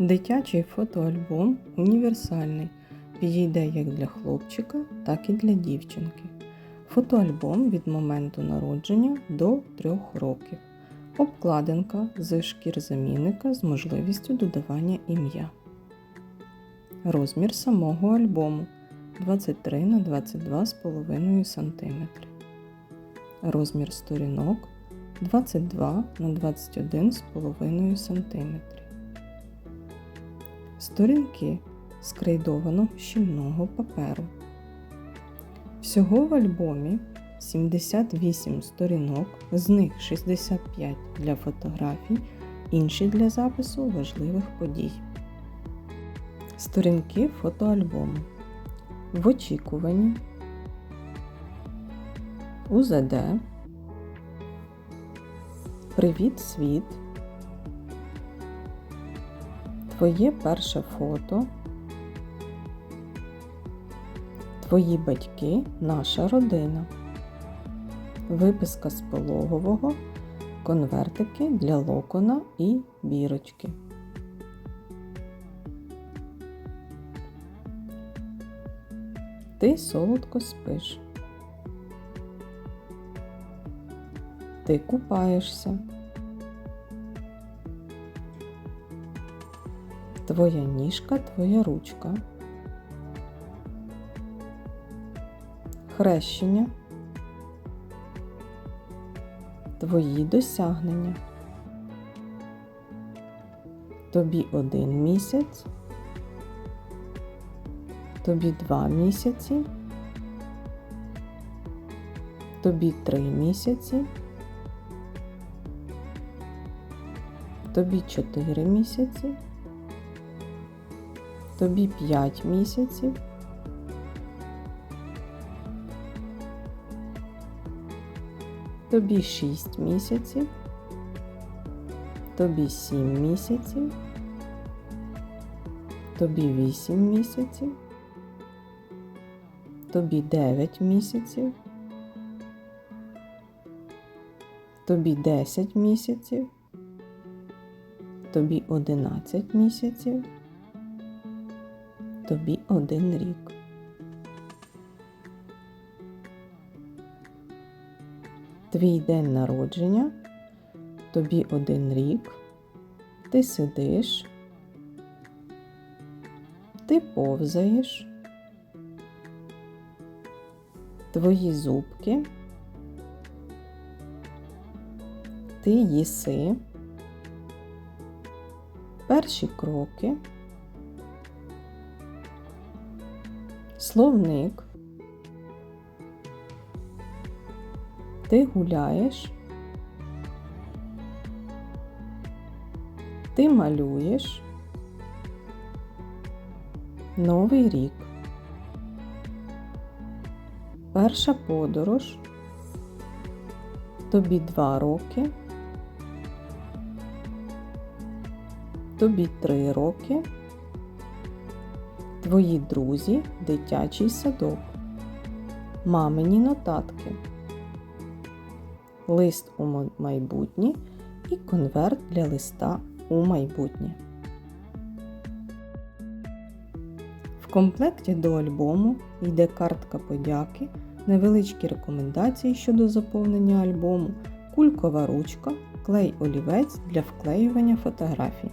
Дитячий фотоальбом універсальний. Підійде як для хлопчика, так і для дівчинки. Фотоальбом від моменту народження до 3 років. Обкладинка з шкірзамінника з можливістю додавання ім'я. Розмір самого альбому 23 на 22,5 см. Розмір сторінок 22 на 21,5 см. Сторінки з щільного паперу. Всього в альбомі 78 сторінок, з них 65 для фотографій, інші для запису важливих подій. Сторінки фотоальбому. В очікуванні. УЗД. Привіт, світ. Твоє перше фото. Твої батьки, наша родина. Виписка з пологового, конвертики для локона і бірочки. Ти солодко спиш. Ти купаєшся. Твоя ніжка, твоя ручка. Хрещення. Твої досягнення. Тобі один місяць. Тобі два місяці. Тобі три місяці. Тобі чотири місяці. Тобі 5 місяців. Тобі 6 місяців. Тобі 7 місяців. Тобі 8 місяців. Тобі 9 місяців. Тобі 10 місяців. Тобі 11 місяців тобі один рік. Твій день народження, тобі один рік, ти сидиш, ти повзаєш, твої зубки, ти їси, перші кроки. Словник. Ти гуляєш. Ти малюєш. Новий рік. Перша подорож. Тобі два роки. Тобі три роки. Твої друзі, дитячий садок, мамині нотатки, лист у майбутнє і конверт для листа у майбутнє. В комплекті до альбому йде картка подяки, невеличкі рекомендації щодо заповнення альбому, кулькова ручка, клей олівець для вклеювання фотографій.